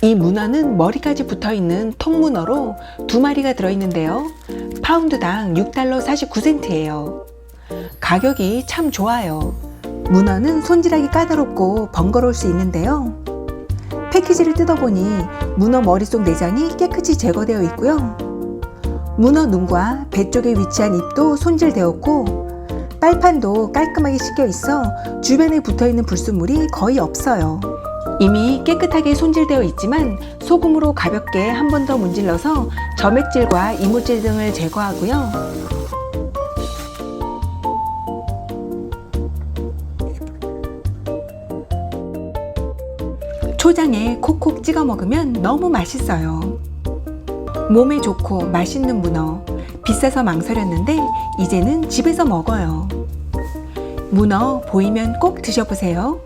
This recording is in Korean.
이 문어는 머리까지 붙어 있는 통문어로 두 마리가 들어있는데요. 파운드당 6달러 49센트예요. 가격이 참 좋아요. 문어는 손질하기 까다롭고 번거로울 수 있는데요. 패키지를 뜯어보니 문어 머릿속 내장이 깨끗이 제거되어 있고요. 문어 눈과 배 쪽에 위치한 입도 손질되었고 빨판도 깔끔하게 씻겨 있어 주변에 붙어 있는 불순물이 거의 없어요. 이미 깨끗하게 손질되어 있지만 소금으로 가볍게 한 번 더 문질러서 점액질과 이물질 등을 제거하고요. 초장에 콕콕 찍어 먹으면 너무 맛있어요. 몸에 좋고 맛있는 문어. 비싸서 망설였는데 이제는 집에서 먹어요. 문어 보이면 꼭 드셔보세요.